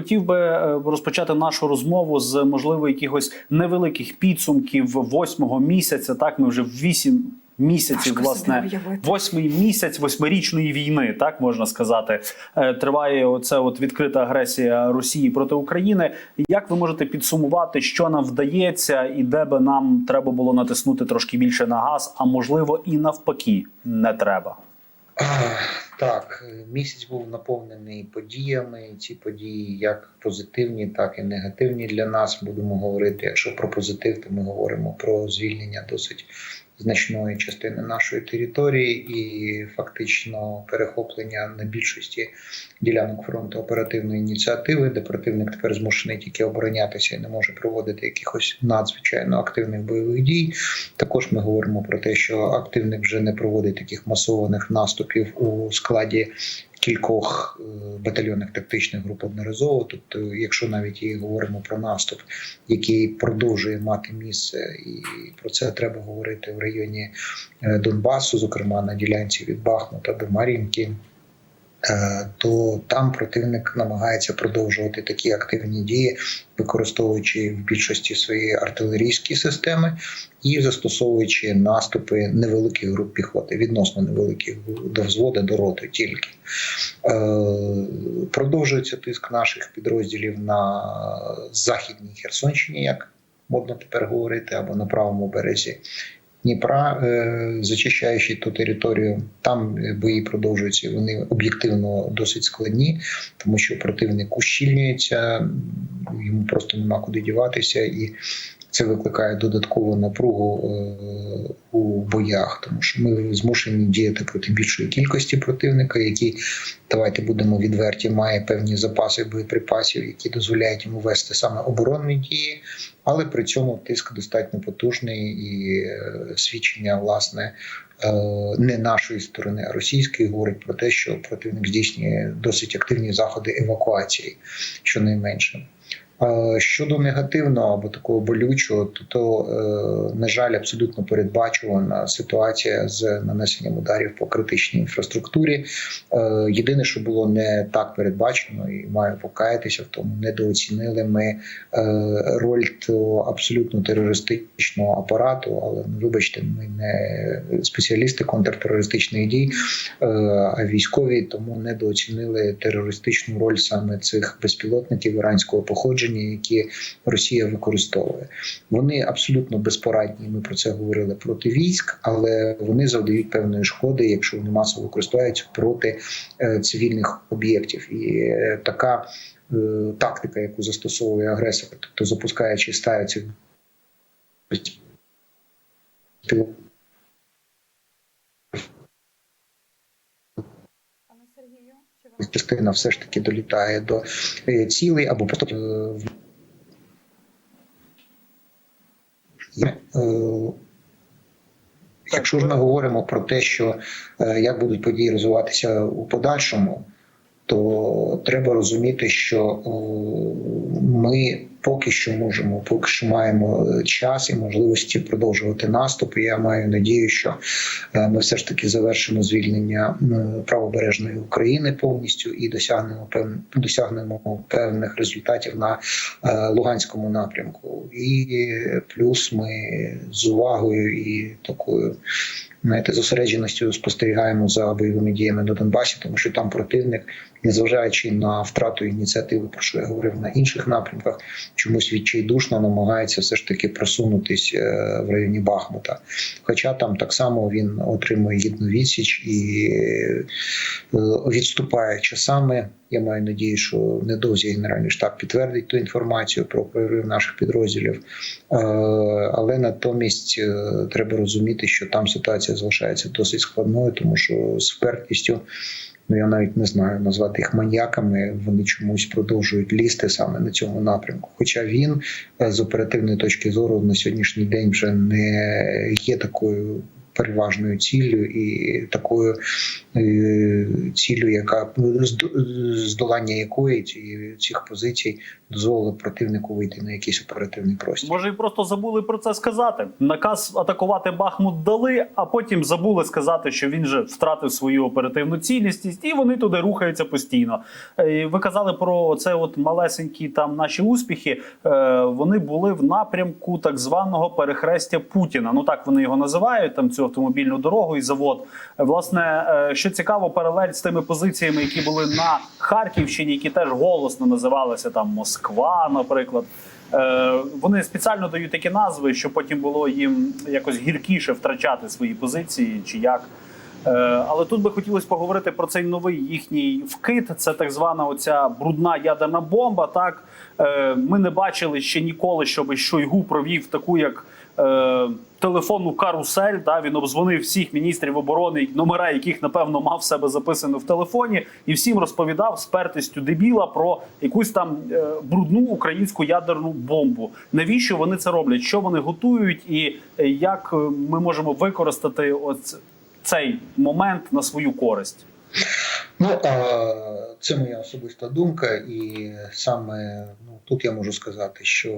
хотів би е, розпочати нашу розмову з можливо якихось невеликих підсумків восьмого місяця. Так, ми вже вісім місяців, Важко власне, восьмий місяць восьмирічної війни, так можна сказати. Е, Триває оце от відкрита агресія Росії проти України. Як ви можете підсумувати, що нам вдається, і де би нам треба було натиснути трошки більше на газ, а можливо і навпаки, не треба. Так, місяць був наповнений подіями. Ці події як позитивні, так і негативні для нас. Будемо говорити. Якщо про позитив, то ми говоримо про звільнення досить значної частини нашої території і фактично перехоплення на більшості ділянок фронту оперативної ініціативи, де противник тепер змушений тільки оборонятися і не може проводити якихось надзвичайно активних бойових дій. Також ми говоримо про те, що активник вже не проводить таких масованих наступів у складі кількох е, батальйонних тактичних груп одноразово. Тобто, якщо навіть і говоримо про наступ, який продовжує мати місце, і про це треба говорити в районі е, Донбасу, зокрема на ділянці від Бахмута до Мар'їнки. Е, То там противник намагається продовжувати такі активні дії, використовуючи в більшості свої артилерійські системи і застосовуючи наступи невеликих груп піхоти, відносно невеликих до взводу, до роти тільки. Е, Продовжується тиск наших підрозділів на західній Херсонщині, як модно тепер говорити, або на правому березі Дніпра, е, зачищаючи ту територію. Там е, бої продовжуються. Вони об'єктивно досить складні, тому що противник ущільнюється, йому просто нема куди діватися і. Це викликає додаткову напругу е, у боях, тому що ми змушені діяти проти більшої кількості противника, який давайте будемо відверті, має певні запаси боєприпасів, які дозволяють йому вести саме оборонні дії, але при цьому тиск достатньо потужний і е, свідчення власне е, не нашої сторони, а російської говорить про те, що противник здійснює досить активні заходи евакуації, щонайменше. Щодо негативного або такого болючого, то, то е, на жаль, абсолютно передбачувана ситуація з нанесенням ударів по критичній інфраструктурі. Е, Єдине, що було не так передбачено, і маю покаятися в тому, недооцінили ми е, роль абсолютно терористичного апарату. Але ну, вибачте, ми не спеціалісти контртерористичних дій, а військові, тому недооцінили терористичну роль саме цих безпілотників іранського походження, які Росія використовує. Вони абсолютно безпорадні. Ми про це говорили проти військ, але вони завдають певної шкоди, якщо вони масово використовуються проти е, цивільних об'єктів. І е, така е, тактика, яку застосовує агресор, тобто запускаючи стаю цих безпілотників, Пане Сергію, чи ви частина все ж таки долітає до е, цілей або просто е, в- е, Якщо ж ми говоримо про те, що як будуть події розвиватися у подальшому, то треба розуміти, що ми поки що можемо, поки що маємо е, час і можливості продовжувати наступ. Я маю надію, що е, ми все ж таки завершимо звільнення правобережної України повністю і досягнемо досягнемо певних результатів на е, Луганському напрямку. І плюс ми з увагою і такою. Знаєте, зосередженістю спостерігаємо за бойовими діями на Донбасі, тому що там противник, незважаючи на втрату ініціативи, про що я говорив на інших напрямках, чомусь відчайдушно намагається все ж таки просунутись е, в районі Бахмута. Хоча там так само він отримує гідну відсіч і е, відступає часами. Я маю надію, що недовзі Генеральний штаб підтвердить ту інформацію про прорив наших підрозділів. Е, Але натомість треба розуміти, що там ситуація залишається досить складною, тому що з впертістю. Ну, я навіть не знаю назвати їх маньяками. Вони чомусь продовжують лізти саме на цьому напрямку. Хоча він е, з оперативної точки зору на сьогоднішній день вже не є такою переважною ціллю і такою е, ціллю, яка здолання якої цих позицій дозволило противнику вийти на якийсь оперативний простір. Може, і просто забули про це сказати. Наказ атакувати Бахмут дали, а потім забули сказати, що він же втратив свою оперативну цілісність, і вони туди рухаються постійно. Е, Ви казали про це, от малесенькі там наші успіхи. Е, Вони були в напрямку так званого перехрестя Путіна. Ну так вони його називають. Там цю автомобільну дорогу і завод. Власне, е, що цікаво, паралель з тими позиціями, які були на Харківщині, які теж голосно називалися там Москва, наприклад. Е, Вони спеціально дають такі назви, щоб потім було їм якось гіркіше втрачати свої позиції чи як. Е, Але тут би хотілося поговорити про цей новий їхній вкид. Це так звана оця брудна ядерна бомба. Так ми не бачили ще ніколи, щоб Шойгу провів таку як. Е, Телефонну карусель, да, він обдзвонив всіх міністрів оборони, номера яких напевно мав себе записано в телефоні, і всім розповідав з пертістю дебіла про якусь там е, брудну українську ядерну бомбу. Навіщо вони це роблять? Що вони готують, і е, як ми можемо використати оц- цей момент на свою користь? Ну це моя особиста думка, і саме ну тут я можу сказати, що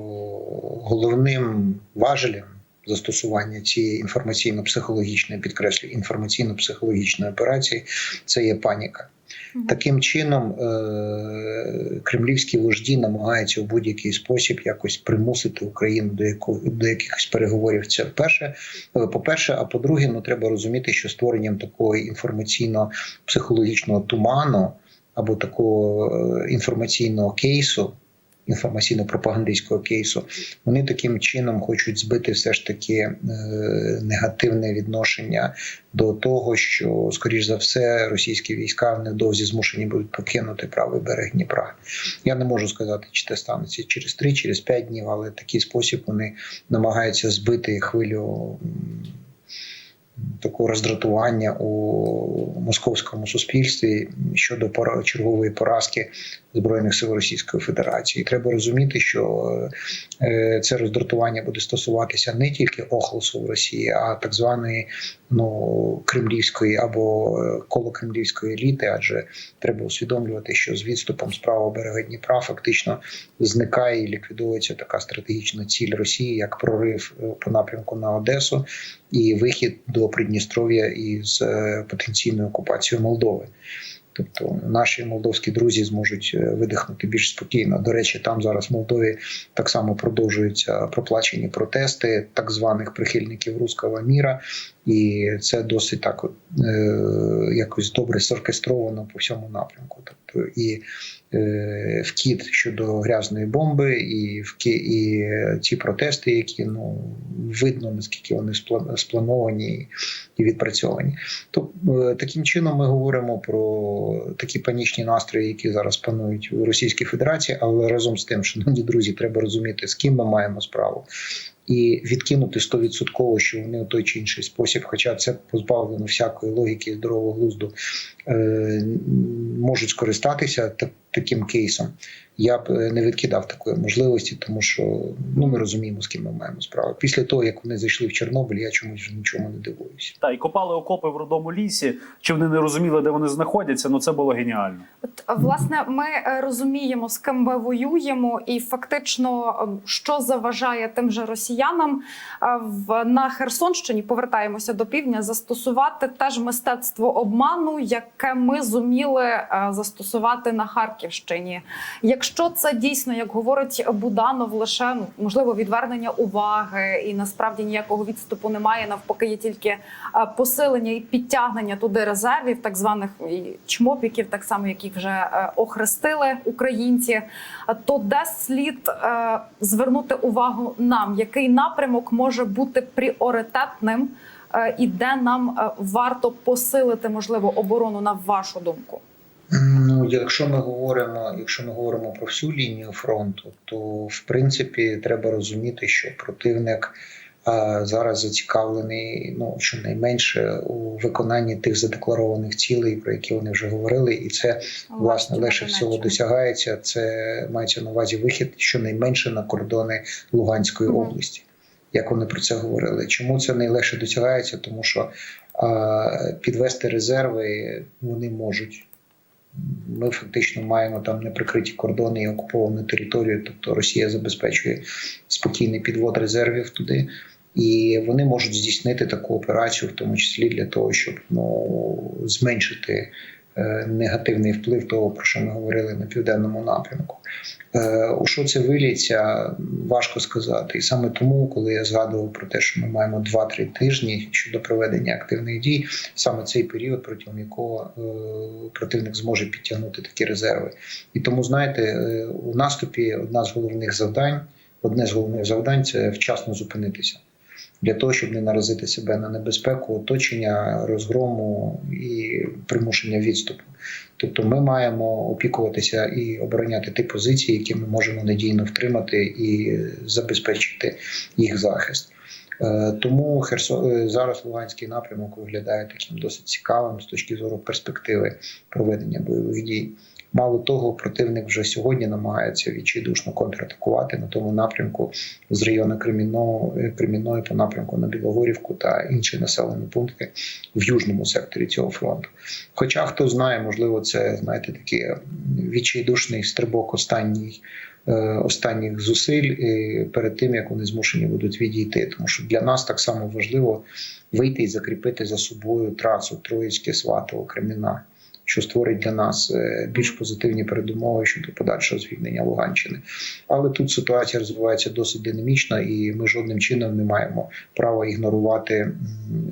головним важелем застосування цієї інформаційно-психологічної підкреслюю інформаційно-психологічної операції це є паніка. Таким чином, е- кремлівські вожді намагаються у будь-який спосіб якось примусити Україну до яко- до якихось переговорів. Це перше, Е, по-перше, а по-друге, ну треба розуміти, що створенням такого інформаційно-психологічного туману або такого е, інформаційного кейсу. Інформаційно-пропагандистського кейсу вони таким чином хочуть збити все ж таки е, негативне відношення до того, що скоріш за все російські війська невдовзі змушені будуть покинути правий берег Дніпра. Я не можу сказати, чи це станеться через 3, через 5 днів, але такий спосіб вони намагаються збити хвилю такого роздратування у московському суспільстві щодо чергової поразки збройних сил Російської Федерації. І треба розуміти, що е, це роздратування буде стосуватися не тільки охлосу в Росії, а так званої ну кремлівської або е, колокремлівської еліти, адже треба усвідомлювати, що з відступом з правого берега Дніпра фактично зникає і ліквідується така стратегічна ціль Росії, як прорив е, по напрямку на Одесу і вихід до Придністров'я із е, потенційною окупацією Молдови. Тобто наші молдовські друзі зможуть е, видихнути більш спокійно. До речі, там зараз в Молдові так само продовжуються проплачені протести так званих прихильників руського міра, і це досить так е, якось добре зоркестровано по всьому напрямку. Тобто і е, вкид щодо грязної бомби, і вки, і е, ті протести, які ну видно наскільки вони спла- сплановані і відпрацьовані. То е, таким чином ми говоримо про такі панічні настрої, які зараз панують у Російській Федерації, але разом з тим, шановні друзі, треба розуміти, з ким ми маємо справу. І відкинути стовідсотково, що вони у той чи інший спосіб, хоча це позбавлено всякої логіки і здорового глузду, е, можуть скористатися та- таким кейсом. Я б е, не відкидав такої можливості, тому що ну ми розуміємо, з ким ми маємо справу. Після того як вони зайшли в Чорнобиль, я чомусь нічому не дивуюся. Та і копали окопи в родому лісі. Чи вони не розуміли, де вони знаходяться? Ну це було геніально. От власне, ми е, розуміємо, з ким ми воюємо, і фактично, е, що заважає тим же росіянам е, в на Херсонщині, повертаємося до півдня, застосувати теж мистецтво обману, яке ми зуміли застосувати на Харківщині. Якщо це дійсно, як говорить Буданов, лише ну можливо відвернення уваги, і насправді ніякого відступу немає. Навпаки, є тільки е, посилення і підтягнення туди резервів, так званих чмопіків, так само як їх вже е, охрестили українці. То де слід е, звернути увагу нам, який напрямок може бути пріоритетним, і де нам варто посилити можливо оборону на вашу думку? Ну, якщо ми говоримо, якщо ми говоримо про всю лінію фронту, то в принципі треба розуміти, що противник а, зараз зацікавлений ну щонайменше у виконанні тих задекларованих цілей, про які вони вже говорили, і це власне легше всього досягається. Це мається на увазі вихід щонайменше на кордони Луганської Мгм. області. як вони про це говорили. Чому це найлегше досягається? Тому що е, підвести резерви вони можуть. Ми фактично маємо там неприкриті кордони і окуповану територію, тобто Росія забезпечує спокійний підвод резервів туди. І вони можуть здійснити таку операцію, в тому числі для того, щоб ну, зменшити е, негативний вплив того, про що ми говорили на південному напрямку. Е, у що це виліться, важко сказати. І саме тому, коли я згадував про те, що ми маємо 2-3 тижні щодо проведення активних дій, саме цей період, протягом якого е, противник зможе підтягнути такі резерви. І тому, знаєте, е, у наступі одна з головних завдань, одне з головних завдань це вчасно зупинитися. Для того щоб не наразити себе на небезпеку оточення, розгрому і примушення відступу. Тобто ми маємо опікуватися і обороняти ті позиції, які ми можемо надійно втримати і забезпечити їх захист. Е, Тому Херсон е, зараз Луганський напрямок виглядає таким досить цікавим з точки зору перспективи проведення бойових дій. Мало того, противник вже сьогодні намагається відчайдушно контратакувати на тому напрямку з району Кремінного, е, Кремінної по напрямку на Білогорівку та інші населені пункти в южному секторі цього фронту. Хоча хто знає, можливо, це знаєте такий відчайдушний стрибок останній. е, Останніх зусиль е, перед тим як вони змушені будуть відійти, тому що для нас так само важливо вийти і закріпити за собою трасу Троїцьке, Сватово, Креміна, що створить для нас е, більш позитивні передумови щодо подальшого звільнення Луганщини. Але тут ситуація розвивається досить динамічно, і ми жодним чином не маємо права ігнорувати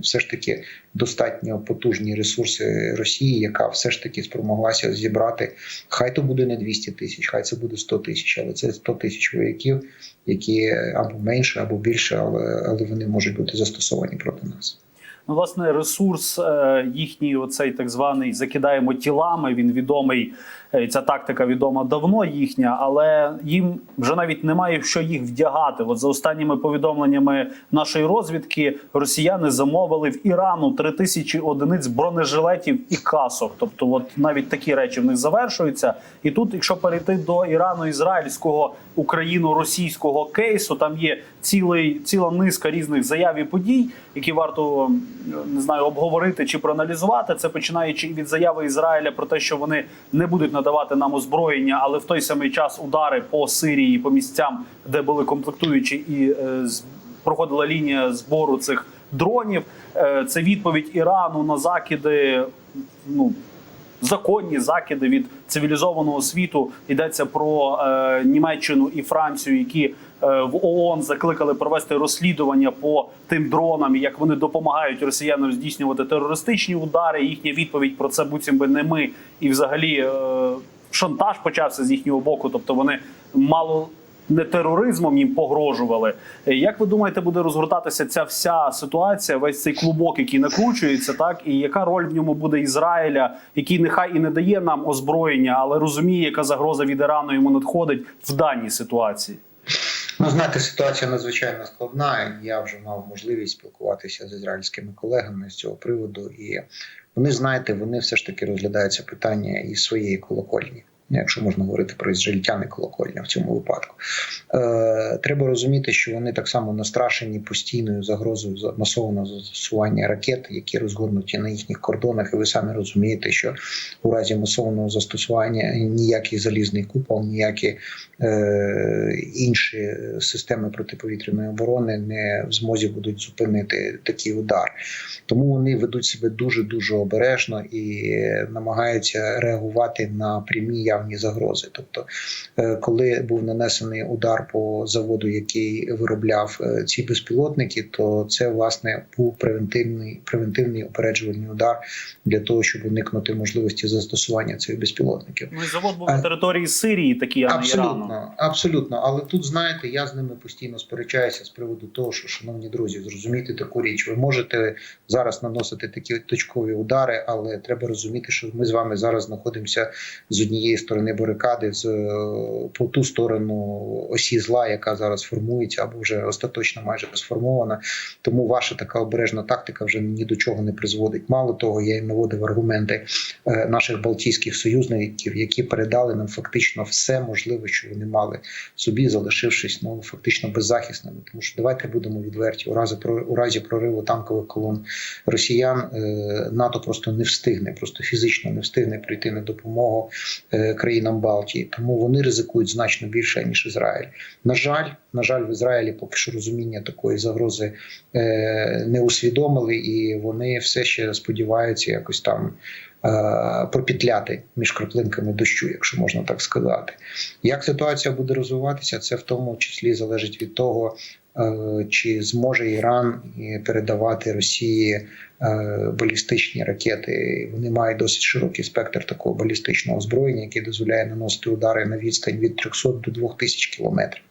все ж таки достатньо потужні ресурси Росії, яка все ж таки спромоглася зібрати. Хай то буде не 200 тисяч, хай це буде 100 тисяч, але це 100 тисяч вояків, які або менше, або більше, але, але вони можуть бути застосовані проти нас. Ну, власне, ресурс е, їхній, оцей так званий закидаємо тілами. Він відомий. е, Ця тактика відома давно їхня, але їм вже навіть немає що їх вдягати. От за останніми повідомленнями нашої розвідки, росіяни замовили в Ірану три тисячі одиниць бронежилетів і касок. Тобто, от навіть такі речі в них завершуються. І тут, якщо перейти до ірано-ізраїльського україно-російського кейсу, там є цілий ціла низка різних заяв і подій, які варто не знаю обговорити чи проаналізувати. Це починаючи від заяви Ізраїля про те, що вони не будуть надавати нам озброєння, але в той самий час удари по Сирії, по місцям, де були комплектуючі і е, проходила лінія збору цих дронів. Е, це відповідь Ірану на закиди. Ну законні закиди від цивілізованого світу. Йдеться про е, Німеччину і Францію, які е, в ООН закликали провести розслідування по тим дронам, як вони допомагають росіянам здійснювати терористичні удари. Їхня відповідь про це буцім би не ми, і взагалі е, шантаж почався з їхнього боку. Тобто вони мало. Не тероризмом їм погрожували. Е, Як ви думаєте, буде розгортатися ця вся ситуація, весь цей клубок, який накручується, так і яка роль в ньому буде Ізраїля, який нехай і не дає нам озброєння, але розуміє, яка загроза від Ірану йому надходить в даній ситуації? Ну, знаєте, ситуація надзвичайно складна. Я вже мав можливість спілкуватися з ізраїльськими колегами з цього приводу, і вони, знаєте, вони все ж таки розглядають це питання із своєї колокольні. Якщо можна говорити про ізраїльтяни колокольня в цьому випадку, е, треба розуміти, що вони так само настрашені постійною загрозою за- масованого застосування ракет, які розгорнуті на їхніх кордонах. І ви самі розумієте, що у разі масованого застосування ніякий залізний купол, ніякі е, інші системи протиповітряної оборони не в змозі будуть зупинити такий удар. Тому вони ведуть себе дуже дуже обережно і намагаються реагувати на прямі явні загрози. Тобто, е, коли був нанесений удар по заводу, який виробляв е, ці безпілотники, то це власне був превентивний превентивний опереджувальний удар для того, щоб уникнути можливості застосування цих безпілотників. Ну завод був А- на території Сирії, такий а не Ірану. Абсолютно, абсолютно. Але тут знаєте, я з ними постійно сперечаюся з приводу того, що, шановні друзі, зрозумійте таку річ. Ви можете зараз наносити такі точкові удари, але треба розуміти, що ми з вами зараз знаходимося з однієї сторони сторони барикади, з е, по ту сторону осі зла, яка зараз формується або вже остаточно майже сформована. Тому ваша така обережна тактика вже ні до чого не призводить. Мало того, я їм наводив аргументи е, наших балтійських союзників, які передали нам фактично все можливе, що вони мали собі, залишившись ну фактично беззахисними. Тому що давайте будемо відверті. У разі у разі прориву танкових колон росіян е, НАТО просто не встигне, просто фізично не встигне прийти на допомогу країнам Балтії. Тому вони ризикують значно більше ніж Ізраїль. На жаль, на жаль, в Ізраїлі поки що розуміння такої загрози е, не усвідомили, і вони все ще сподіваються якось там. е, Пропітляти між краплинками дощу, якщо можна так сказати. Як ситуація буде розвиватися, це в тому числі залежить від того, чи зможе Іран е, передавати Росії е, балістичні ракети. Вони мають досить широкий спектр такого балістичного озброєння, яке дозволяє наносити удари на відстань від 300 до 2000 кілометрів.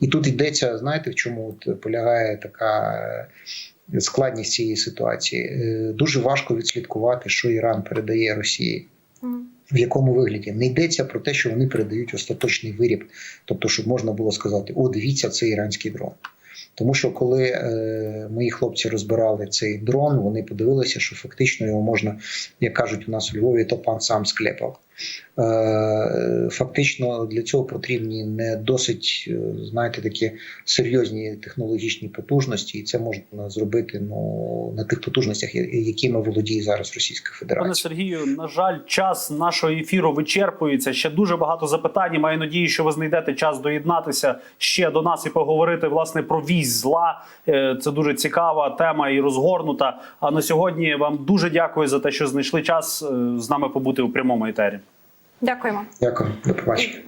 І тут йдеться, знаєте, в чому от полягає така е, складність цієї ситуації. Е, Дуже важко відслідкувати, що Іран передає Росії. В якому вигляді не йдеться про те, що вони передають остаточний виріб, тобто, щоб можна було сказати: о, дивіться, це іранський дрон. Тому що коли е, мої хлопці розбирали цей дрон, вони подивилися, що фактично його можна, як кажуть у нас у Львові, то пан сам склепав. Е, фактично для цього потрібні не досить, е, знаєте, такі серйозні технологічні потужності, і це можна зробити ну, на тих потужностях, якими володіє зараз Російська Пане Сергію, на жаль, час нашого ефіру вичерпується. Ще дуже багато запитань. Маю надію, що ви знайдете час доєднатися ще до нас і поговорити власне про вісь зла. Е, Це дуже цікава тема і розгорнута. А на сьогодні вам дуже дякую за те, що знайшли час з нами побути у прямому етері. Дякуємо. Дякую, до побачення.